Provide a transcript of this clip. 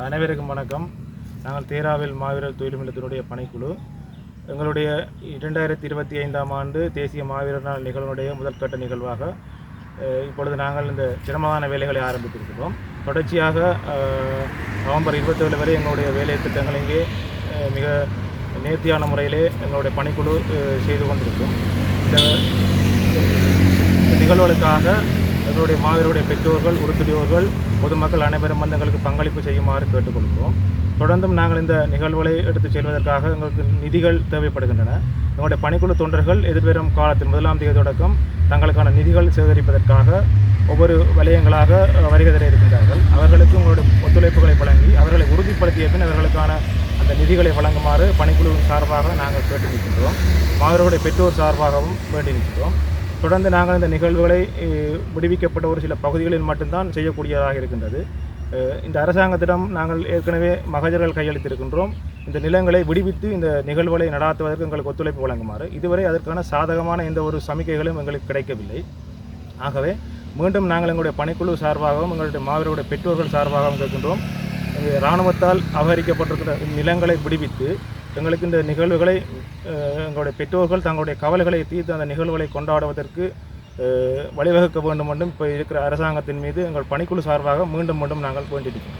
அனைவருக்கும் வணக்கம். நாங்கள் தேராவில் மாவீரர் தொழில்நிலத்தினுடைய பணிக்குழு. எங்களுடைய இரண்டாயிரத்தி இருபத்தி ஐந்தாம் ஆண்டு தேசிய மாவீரர் நாள் நிகழ்வுடைய முதற்கட்ட நிகழ்வாக இப்பொழுது நாங்கள் இந்த சிரமமான வேலைகளை ஆரம்பித்திருக்கிறோம். தொடர்ச்சியாக நவம்பர் இருபத்தேழு வரை எங்களுடைய வேலை திட்டங்கள் இங்கே மிக நேர்த்தியான முறையிலே எங்களுடைய பணிக்குழு செய்து கொண்டிருக்கும். இந்த நிகழ்வுகளுக்காக எங்களுடைய மாவீரருடைய பெற்றோர்கள் உறுப்பினர்கள் பொதுமக்கள் அனைவரும் வந்து எங்களுக்கு பங்களிப்பு செய்யுமாறு கேட்டுக்கொள்கிறோம். தொடர்ந்தும் நாங்கள் இந்த நிகழ்வுகளை எடுத்துச் செல்வதற்காக எங்களுக்கு நிதிகள் தேவைப்படுகின்றன. எங்களுடைய பணிக்குழு தொண்டர்கள் எதிர்வரும் காலத்தில் முதலாம் தேதி தொடக்கம் தங்களுக்கான நிதிகள் சேகரிப்பதற்காக ஒவ்வொரு வலயங்களாக அஹ், வருகை தர இருக்கின்றார்கள் அவர்களுக்கு உங்களுடைய ஒத்துழைப்புகளை வழங்கி அவர்களை உறுதிப்படுத்திய பின் அவர்களுக்கான அந்த நிதிகளை வழங்குமாறு பணிக்குழு சார்பாக நாங்கள் கேட்டு நிற்கின்றோம் மாணவர்களுடைய பெற்றோர் சார்பாகவும் வேண்டி நிற்கிறோம் தொடர்ந்து நாங்கள் இந்த நிகழ்வுகளை விடுவிக்கப்பட்ட ஒரு சில பகுதிகளில் மட்டும்தான் செய்யக்கூடியதாக இருக்கின்றது. இந்த அரசாங்கத்திடம் நாங்கள் ஏற்கனவே மகஜர்கள் கையளித்திருக்கின்றோம். இந்த நிலங்களை விடுவித்து இந்த நிகழ்வுகளை நடாத்துவதற்கு எங்களுக்கு ஒத்துழைப்பு வழங்குமாறு. இதுவரை அதற்கான சாதகமான எந்த ஒரு சமிக்கைகளும் எங்களுக்கு கிடைக்கவில்லை. ஆகவே மீண்டும் நாங்கள் எங்களுடைய பணிக்குழு சார்பாகவும் எங்களுடைய மாவீரருடைய பெற்றோர்கள் சார்பாகவும் கேட்கின்றோம். எங்கள் இராணுவத்தால் அபகரிக்கப்பட்டிருக்கிற நிலங்களை விடுவித்து எங்களுக்கு இந்த நிகழ்வுகளை எங்களுடைய பெற்றோர்கள் தங்களுடைய கவலைகளை தீர்த்து அந்த நிகழ்வுகளை கொண்டாடுவதற்கு வழிவகுக்க வேண்டும் என்றும் இப்போ இருக்கிற அரசாங்கத்தின் மீது எங்கள் பணிக்குழு சார்பாக மீண்டும் மீண்டும் நாங்கள் வேண்டியிருக்கிறோம்.